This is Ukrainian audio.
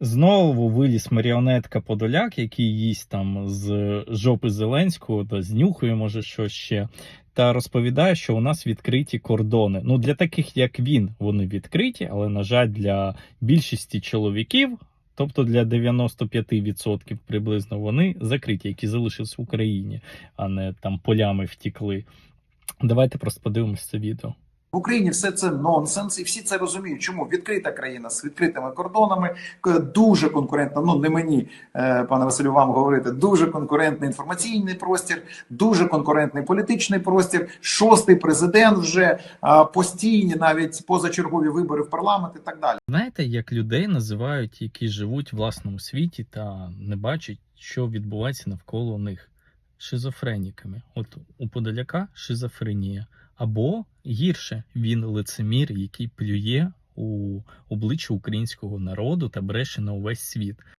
Знову виліз маріонетка Подоляк, який їсть там з жопи Зеленського, та знюхує, може, що ще, та розповідає, що у нас відкриті кордони. Ну, для таких, як він, вони відкриті, але, на жаль, для більшості чоловіків, тобто для 95% приблизно, вони закриті, які залишились в Україні, а не там полями втікли. Давайте просто подивимось це відео. Україні все це нонсенс, і всі це розуміють. Чому відкрита країна з відкритими кордонами, дуже конкурентна. Ну не мені, е, пане Василю, вам говорити. Дуже конкурентний інформаційний простір, дуже конкурентний політичний простір. Шостий президент вже постійні, навіть позачергові вибори в парламент і так далі. Знаєте, як людей називають, які живуть в власному світі та не бачать, що відбувається навколо них шизофреніками. От у Подоляка шизофренія. Або гірше, він лицемір, який плює у обличчя українського народу та бреше на увесь світ.